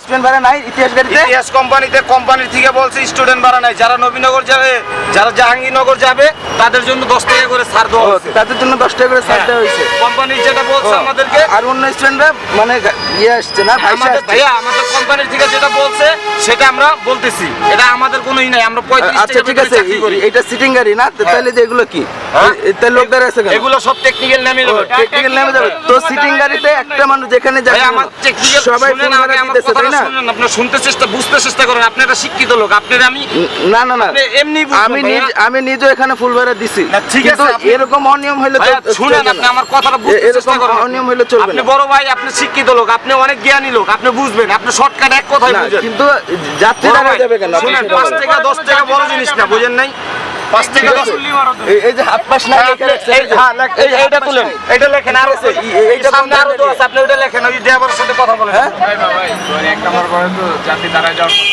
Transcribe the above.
Student ভাড়া নাই ইতিহাস গাড়িতে? ইতিহাস কোম্পানিতে কোম্পানির থেকে বলছে স্টুডেন্ট ভাড়া নাই। যারা নবীনগর যাবে যারা জাহাঙ্গীরনগর যাবে তাদের জন্য দশ টাকা করে ছাড় দেওয়া হয়েছে। তাদের জন্য দশ টাকা করে ছাড় দেওয়া হয়েছে। কোম্পানির যেটা বলছে আমাদেরকে আর অন্য স্টুডেন্টরা মানে ইয়ে আসছে না আমাদের ভাইয়া আমাদের কোম্পানির থেকে যেটা বলছে সেটা আমরা বলতেছি। এটা আমাদের কোনোই নাই আমরা পঁয়ত্রিশ আচ্ছা ঠিক আছে এটা সিটিং গাড়ি না? তাহলে যে এগুলো কি? হ্যাঁ? লোক দাঁড়িয়ে আছে কেন? এগুলো সব টেকনিক্যাল নামে যাবে। টেকনিক্যাল নেমে যাবে। তো সিটিং গাড়িতে একটা মানুষ যেখানে আমার টেকনিক্যাল সবাই দিতেছে তাই না? আপনি শুনতে চেষ্টা বুঝতে চেষ্টা করেন। আপনি একটা শিক্ষিত লোক আমি না না না। এমনি আমি নিজ আমি নিজে এখানে ফুল ভাড়া দিছি। না, ঠিক আছে, এরকম অনিয়ম হইলে শুনেন আপনি আমার কথাটা বুঝতে চেষ্টা করেন অনিয়ম হইলে চলবে আপনি বড় ভাই আপনি শিক্ষিত লোক আপনি অনেক জ্ঞানী লোক আপনি বুঝবেন আপনি শর্টকাট এক কথাই বুঝেন। কিন্তু যাত্রী বড় যাবে কেন? শুনেন টাকা বড় জিনিস না বুঝেন নাই? পাঁচ টাকা দশ। এই- এই যে হাত পাশ না লেখা রাখছে, এই যে- হ্যাঁ, এইটা তুলেন। এটা লেখেন আর আছে এই- এই- এইটা সামনে আরও তো আছে আপনি ওটা লেখেন ওই ড্রাইভারের সাথে কথা বলেন। হ্যাঁ? ভাই ভাই ভাই এক নম্বর তো যাত্রী দাঁড়ায় যাওয়ার।